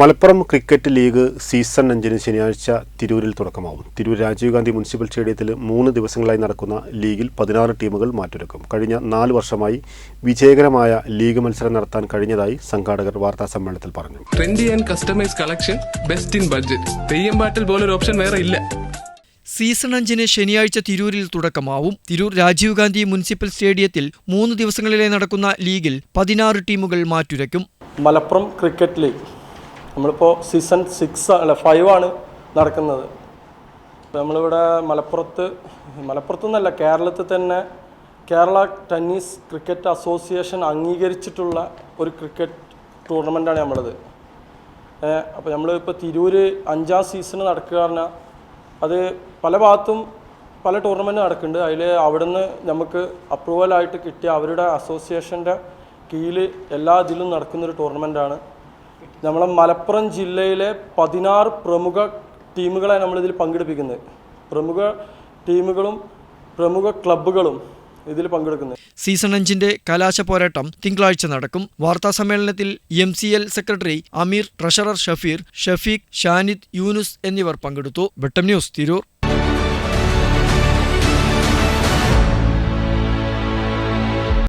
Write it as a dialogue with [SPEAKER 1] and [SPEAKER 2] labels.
[SPEAKER 1] Malappuram cricket league season അഞ്ചിന് ശനിയാഴ്ച തിരൂരിൽ തുടക്കമാവും തിരൂർ രാജീവ് ഗാന്ധി മുനിസിപ്പൽ സ്റ്റേഡിയത്തിൽ മൂന്ന് ദിവസങ്ങളായി നടക്കുന്ന ലീഗിൽ പതിനാറ് ടീമുകൾ മാറ്റൊരുക്കും. കഴിഞ്ഞ നാല് വർഷമായി വിജയകരമായ ലീഗ് മത്സരം നടത്താൻ കഴിഞ്ഞതായി സംഘാടകർ വാർത്താ സമ്മേളനത്തിൽ പറഞ്ഞു.
[SPEAKER 2] Trendy and customise collection best in budget Theyyam പാട്ടിൽ പോലൊരു ഓപ്ഷൻ വേറെ ഇല്ല.
[SPEAKER 3] സീസൺ അഞ്ചിന് ശനിയാഴ്ച തിരൂരിൽ തുടക്കമാവും. തിരൂർ രാജീവ് ഗാന്ധി മുനിസിപ്പൽ സ്റ്റേഡിയത്തിൽ മൂന്ന് ദിവസങ്ങളിലെ നടക്കുന്ന ലീഗിൽ പതിനാറ് ടീമുകൾ മാറ്റുരയ്ക്കും.
[SPEAKER 4] മലപ്പുറം ക്രിക്കറ്റ് ലീഗ് നമ്മളിപ്പോൾ സീസൺ സിക്സ് അല്ല ഫൈവ് ആണ് നടക്കുന്നത്. നമ്മളിവിടെ മലപ്പുറത്ത് മലപ്പുറത്തു നിന്നല്ല കേരളത്തിൽ തന്നെ കേരള ടെന്നീസ് ക്രിക്കറ്റ് അസോസിയേഷൻ അംഗീകരിച്ചിട്ടുള്ള ഒരു ക്രിക്കറ്റ് ടൂർണമെന്റാണ് നമ്മളത്. അപ്പോൾ നമ്മൾ ഇപ്പോൾ തിരൂര് അഞ്ചാം സീസൺ നടക്കുക പറഞ്ഞാൽ അത് പല ഭാഗത്തും പല ടൂർണമെന്റ് നടക്കുന്നുണ്ട്. അതിൽ അവിടുന്ന് നമുക്ക് അപ്രൂവലായിട്ട് കിട്ടിയ അവരുടെ അസോസിയേഷന്റെ കീഴിൽ എല്ലാ ഇതിലും നടക്കുന്നൊരു ടൂർണമെന്റാണ് നമ്മളെ മലപ്പുറം ജില്ലയിലെ പതിനാറ് പ്രമുഖ ടീമുകളെ നമ്മളിതിൽ പങ്കെടുപ്പിക്കുന്നത്. പ്രമുഖ ടീമുകളും പ്രമുഖ ക്ലബ്ബുകളും ഇതിൽ പങ്കെടുക്കുന്നത്.
[SPEAKER 3] സീസൺ അഞ്ചിന്റെ കലാശ പോരാട്ടം തിങ്കളാഴ്ച നടക്കും. വാർത്താ സമ്മേളനത്തിൽ M C L secretary Ameer treasurer Shafeer Shafeeq Shanid Yunus എന്നിവർ പങ്കെടുത്തു. വെട്ടം ന്യൂസ് തിരൂർ.